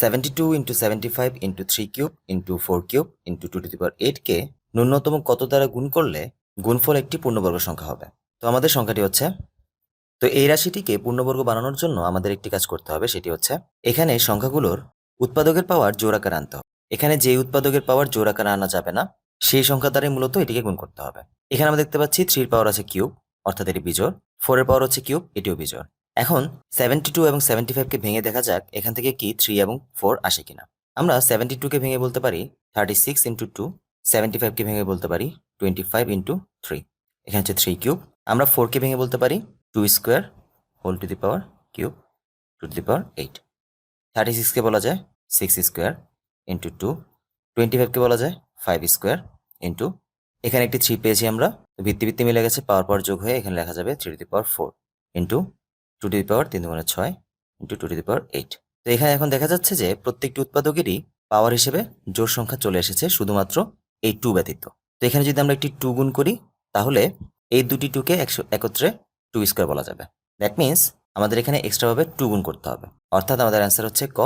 Seventy two into seventy five into three cube into four cube into two two the এইটকে ন্যূনতম কত দ্বারা গুণ করলে গুণফল একটি পূর্ণবর্গ সংখ্যা হবে? তো আমাদের সংখ্যাটি হচ্ছে, তো এই রাশিটিকে পূর্ণবর্গ বানানোর জন্য আমাদের একটি কাজ করতে হবে, সেটি হচ্ছে এখানে সংখ্যাগুলোর উৎপাদকের পাওয়ার জোর আকার আনতে হবে। এখানে যে উৎপাদকের পাওয়ার জোর আকার আনা যাবে না, সেই সংখ্যা দ্বারাই মূলত এটিকে গুণ করতে হবে। এখানে আমরা দেখতে পাচ্ছি থ্রির পাওয়ার আছে কিউব অর্থাৎ এটি বিজোড়। ফোরের পাওয়ার হচ্ছে কিউব এটিও বিজোড়। এখন সেভেন্টি টু এবং সেভেন্টি ফাইভকে ভেঙে দেখা যাক এখান থেকে কি থ্রি এবং ফোর আসে কিনা। আমরা সেভেন্টি টুকে ভেঙে বলতে পারি thirty six into two seventy ফাইভকে ভেঙে বলতে পারি টোয়েন্টি ফাইভ ইন্টু থ্রি এখানে হচ্ছে থ্রি কিউব আমরা ফোরকে ভেঙে বলতে পারি two square whole two the power cube two the power eight thirty সিক্সকে বলা যায় six square into two twenty ফাইভকে বলা যায় ফাইভ স্কোয়ার ইন্টু এখানে একটি থ্রি পেয়েছি আমরা। ভিত্তি ভিত্তি মিলে গেছে। পাওয়ার পাওয়ার যোগ হয়ে এখানে লেখা যাবে three two the power four into two two the power তিন দুগুণে ছয় into two two the power eight তো এখানে এখন দেখা যাচ্ছে যে প্রত্যেকটি উৎপাদকেরই পাওয়ার হিসেবে জোর সংখ্যা চলে এসেছে শুধুমাত্র এই টু ব্যতীত। তো এখানে যদি আমরা একটি টু গুণ করি, তাহলে এই দুটি টুকে একশো একত্রে টু স্কোয়ার বলা যাবে। দ্যাট মিন্স আমাদের এখানে এক্সট্রাভাবে টু গুণ করতে হবে। অর্থাৎ আমাদের অ্যান্সার হচ্ছে ক।